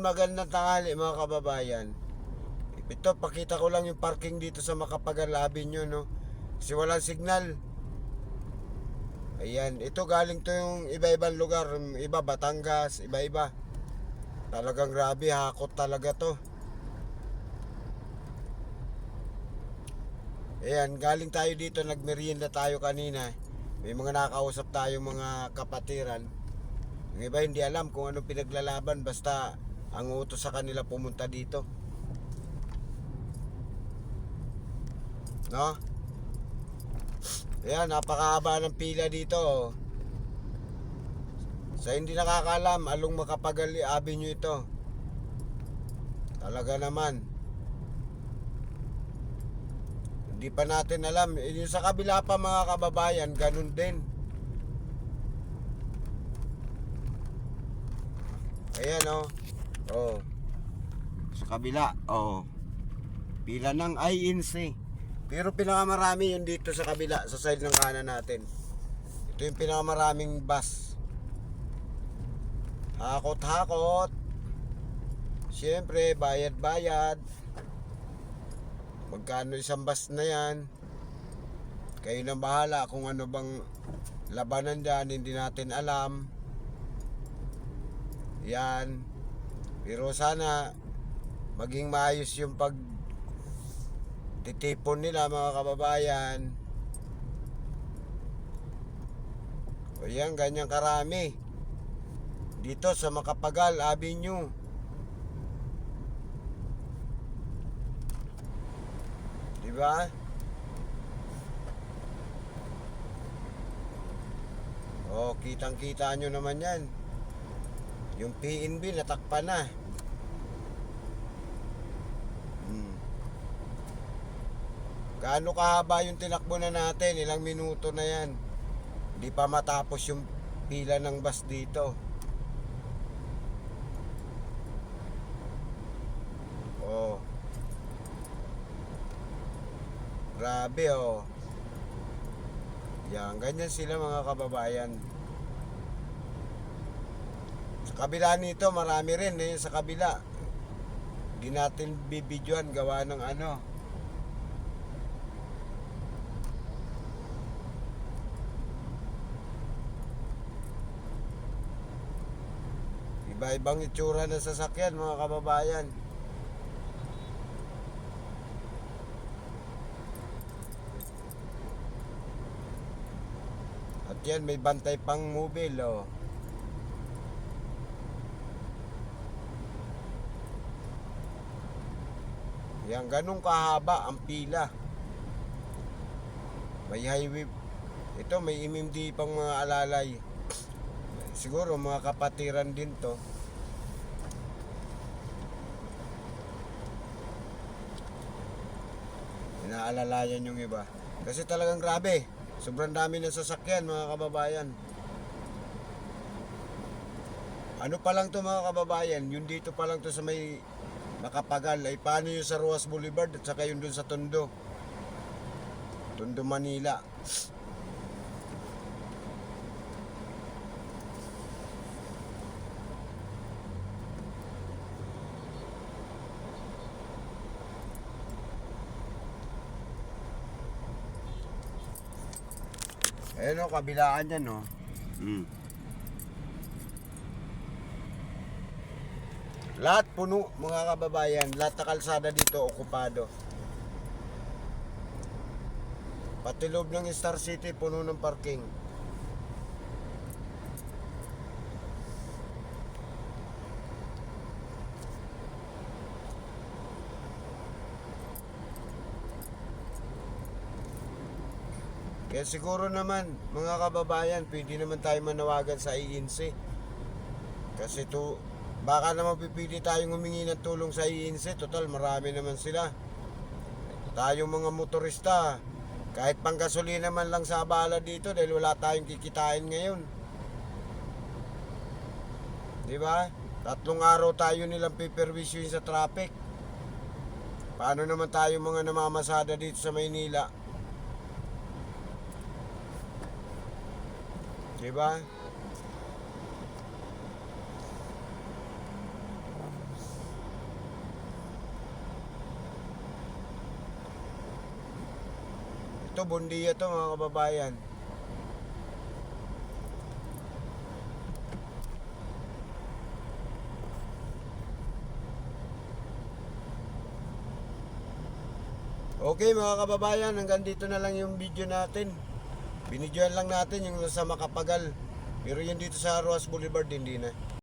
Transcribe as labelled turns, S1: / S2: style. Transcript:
S1: Magandang tanghali mga kababayan. Ito, pakita ko lang yung parking dito sa Makapagal Avenue, no? Kasi walang signal. Ayan, ito galing to yung iba-ibang lugar. Iba, Batangas, iba-iba. Talagang grabe, hakot talaga to. Ayan, galing tayo dito, nagmerienda tayo kanina. May mga nakausap tayo mga kapatiran. Yung iba hindi alam kung ano pinaglalaban basta ang utos sa kanila pumunta dito. No? Ayan, napakahaba ng pila dito. Sa hindi nakakaalam, along makapagal avenue ito. Talaga naman. Hindi pa natin alam. Eh, Yung sa kabila pa mga kababayan, ganun din. Ayan oh. Oh. Sa kabila, oh. Pila ng INC. Pero pinakamarami yun dito sa kabila, sa side ng kanan natin. Ito yung pinakamaraming bus. Hakot-hakot. Siyempre, bayad-bayad. Magkano isang bus na yan? Kayo na bahala kung ano bang labanan dyan, hindi natin alam. Yan. Pero sana maging maayos yung pag titipon nila mga kababayan. O yan, ganyan karami. Dito sa Makapagal Avenue. Di ba? O, kitang-kita nyo naman yan. Yung PNB natakpan na. Hmm. Gaano kahaba yung tinakbo na natin? Ilang minuto na yan. Hindi pa matapos yung pila ng bus dito. Oh. Grabe oh. Yan, ganyan sila mga kababayan. Sa kabila nito, marami rin eh, sa kabila. Di natin bibidyoan gawa ng ano. Iba-ibang itsura ng sasakyan mga kababayan. At yan, may bantay pang mobile oh. Yan, ganun kahaba ang pila. May highway. Ito, may MMD pang mga alalay. Siguro mga kapatiran din to. Inaalalayan yung iba. Kasi talagang grabe. Sobrang dami ng sasakyan mga kababayan. Ano pa lang to mga kababayan, yung dito pa lang to sa may Makapagal ay paano yung sa Ruas Boulevard at saka yung dun sa Tondo. Tondo, Manila. Ayun o, kabilaan yan o. Mm. Lahat puno mga kababayan, lahat na kalsada dito okupado. Pati loob ng Star City puno ng parking. Kaya siguro naman, mga kababayan, pwede naman tayo manawagan sa INC. Kasi to, baka naman pipili tayong humingi ng tulong sa INC. Total, marami naman sila. Tayong mga motorista, kahit pang gasolina man lang sa abala dito dahil wala tayong kikitain ngayon. Di ba? Tatlong araw tayo nilang piperwisyoin sa traffic. Paano naman tayo mga namamasada dito sa Maynila? Di ba? To, Bundia to mga kababayan. Okay mga kababayan, hanggang dito na lang yung video natin. Binidyoan lang natin yung sa Makapagal. Pero yun dito sa Roas Boulevard, hindi na.